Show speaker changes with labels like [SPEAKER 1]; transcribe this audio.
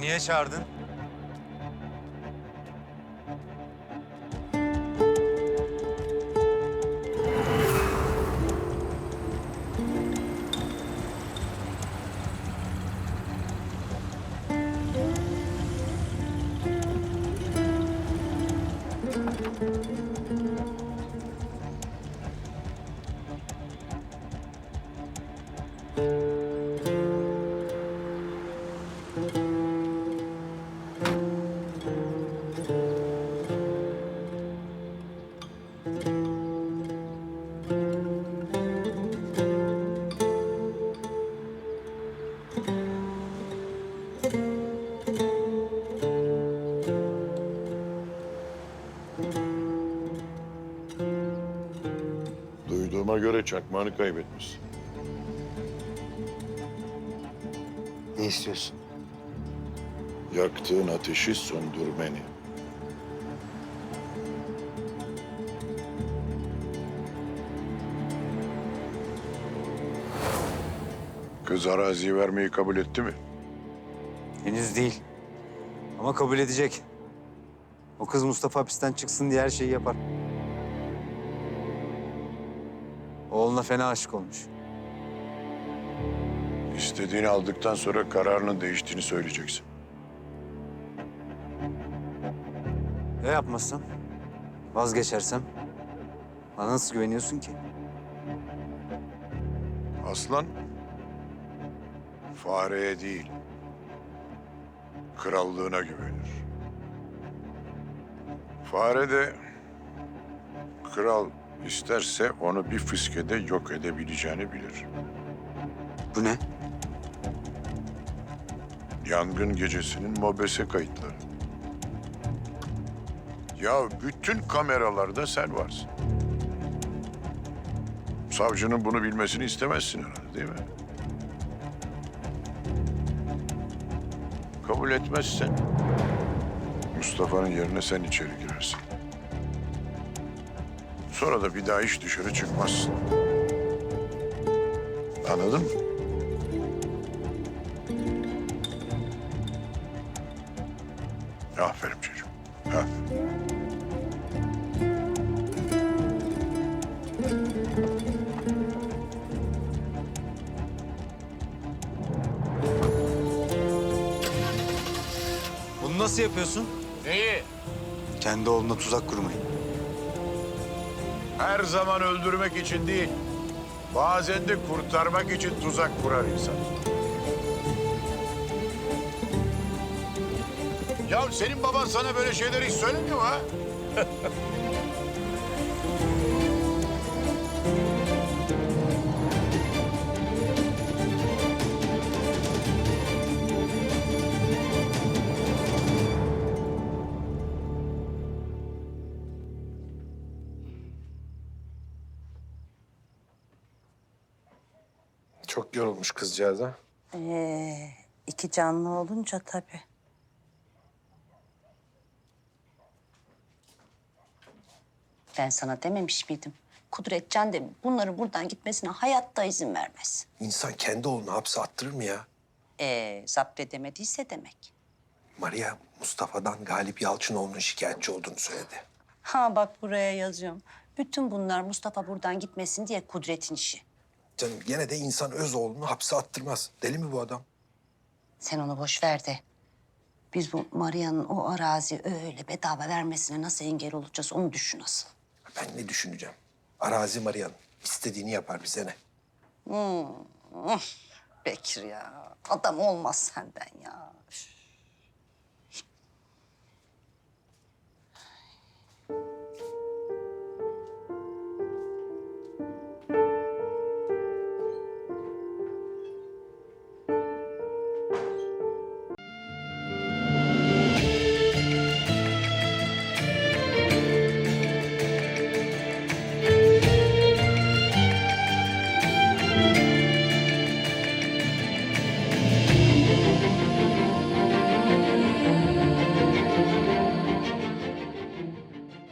[SPEAKER 1] Niye çağırdın?
[SPEAKER 2] Duyduğuma göre çakmağını kaybetmişsin.
[SPEAKER 3] Ne istiyorsun?
[SPEAKER 2] Yaktığın ateşi söndürmeni. Kız araziyi vermeyi kabul etti mi?
[SPEAKER 1] Henüz değil. Ama kabul edecek. O kız Mustafa hapisten çıksın diye her şeyi yapar. Oğluna fena aşık olmuş.
[SPEAKER 2] İstediğini aldıktan sonra kararının değiştiğini söyleyeceksin.
[SPEAKER 1] Ne yapmazsam? Vazgeçersem? Bana nasıl güveniyorsun ki?
[SPEAKER 2] Aslan fareye değil, krallığına güvenir. Fare de kral isterse onu bir fıskede yok edebileceğini bilir.
[SPEAKER 1] Bu ne?
[SPEAKER 2] Yangın gecesinin mobese kayıtları. Ya bütün kameralarda sen varsın. Savcının bunu bilmesini istemezsin herhalde değil mi? Kabul etmezsen Mustafa'nın yerine sen içeri girersin. Sonra da bir daha hiç dışarı çıkmazsın. Anladın mı? Aferin çocuğum. Aferin.
[SPEAKER 1] Bunu nasıl yapıyorsun?
[SPEAKER 2] Neyi?
[SPEAKER 1] Kendi oğluna tuzak kurmayı.
[SPEAKER 2] Her zaman öldürmek için değil, bazen de kurtarmak için tuzak kurar insan. Ya senin baban sana böyle şeyleri hiç söylemiyor mu ha?
[SPEAKER 3] Çok yorulmuş kızcağız ha.
[SPEAKER 4] Ee, iki canlı olunca tabii. Ben sana dememiş miydim? Kudretcan de bunları buradan gitmesine hayatta izin vermez.
[SPEAKER 3] İnsan kendi oğlunu hapse attırır mı ya?
[SPEAKER 4] Ee, zapt edemediyse demek.
[SPEAKER 3] Maria Mustafa'dan Galip Yalçınoğlu'nun şikayetçi olduğunu söyledi.
[SPEAKER 4] Ha bak buraya yazıyorum. Bütün bunlar Mustafa buradan gitmesin diye Kudret'in işi.
[SPEAKER 3] Canım gene de insan öz oğlunu hapse attırmaz. Deli mi bu adam?
[SPEAKER 4] Sen onu boş ver de. Biz bu Maria'nın o arazi öyle bedava vermesine nasıl engel olacağız onu düşün asıl.
[SPEAKER 3] Ben ne düşüneceğim? Arazi Maria'nın. istediğini yapar bize ne?
[SPEAKER 4] Bekir ya. Adam olmaz senden ya. Üf. thank you